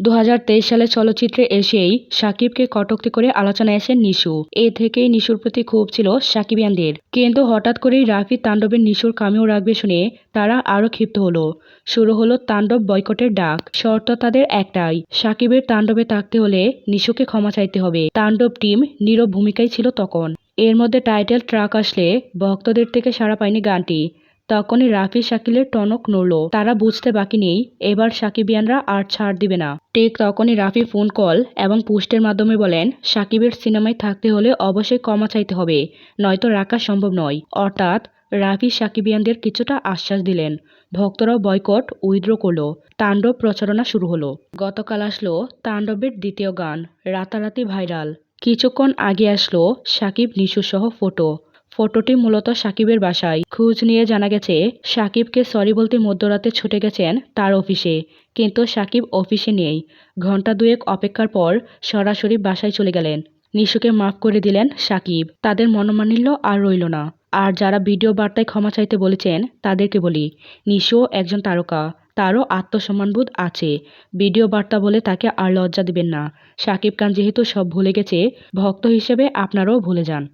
দু হাজার তেইশ সালে চলচ্চিত্রে এসেই সাকিবকে কটূক্তি করে আলোচনায় আসেন নিশু। এ থেকেই নিশুর প্রতি ক্ষোভ ছিল সাকিবিয়ানদের। কিন্তু হঠাৎ করেই রাফি তাণ্ডবের নিশুর কামেও রাখবে শুনে তারা আরও ক্ষিপ্ত হলো। শুরু হলো তাণ্ডব বয়কটের ডাক। শর্ত তাদের একটাই, সাকিবের তাণ্ডবে থাকতে হলে নিশুকে ক্ষমা চাইতে হবে। তাণ্ডব টিম নীরব ভূমিকায় ছিল তখন। এর মধ্যে টাইটেল ট্রাক আসলে ভক্তদের থেকে সাড়া পায়নি গানটি। তখনই রাফি শাকিলের টনক নড়ল। তারা বুঝতে বাকি নেই, এবার সাকিবিয়ানরা আর ছাড় দিবে না। ঠিক তখনই রাফি ফোন কল এবং পোস্টের মাধ্যমে বলেন, সাকিবের সিনেমায় থাকতে হলে অবশ্যই ক্ষমা চাইতে হবে, নয়তো রাখা সম্ভব নয়। অর্থাৎ রাফি সাকিবিয়ানদের কিছুটা আশ্বাস দিলেন। ভক্তরাও বয়কট, উইথড্র করল। তাণ্ডব প্রচারণা শুরু হলো। গতকাল আসলো তাণ্ডবের দ্বিতীয় গান, রাতারাতি ভাইরাল। কিছুক্ষণ আগে আসলো সাকিব নিশু সহ ফটো। ফটোটি মূলত সাকিবের বাসায়। খোঁজ নিয়ে জানা গেছে, সাকিবকে সরি বলতে মধ্যরাতে ছুটে গেছেন তার অফিসে। কিন্তু সাকিব অফিসে নেই। ঘণ্টা দুয়েক অপেক্ষার পর সরাসরি বাসায় চলে গেলেন। নিশুকে মাফ করে দিলেন সাকিব। তাদের মনোমানিল্য আর রইল না। আর যারা ভিডিও বার্তায় ক্ষমা চাইতে বলেছেন, তাদেরকে বলি নিশুও একজন তারকা। তারও আত্মসম্মানবোধ আছে। ভিডিও বার্তা বলে তাকে আর লজ্জা দিবেন না। সাকিব খান যেহেতু সব ভুলে গেছে, ভক্ত হিসেবে আপনারাও ভুলে যান।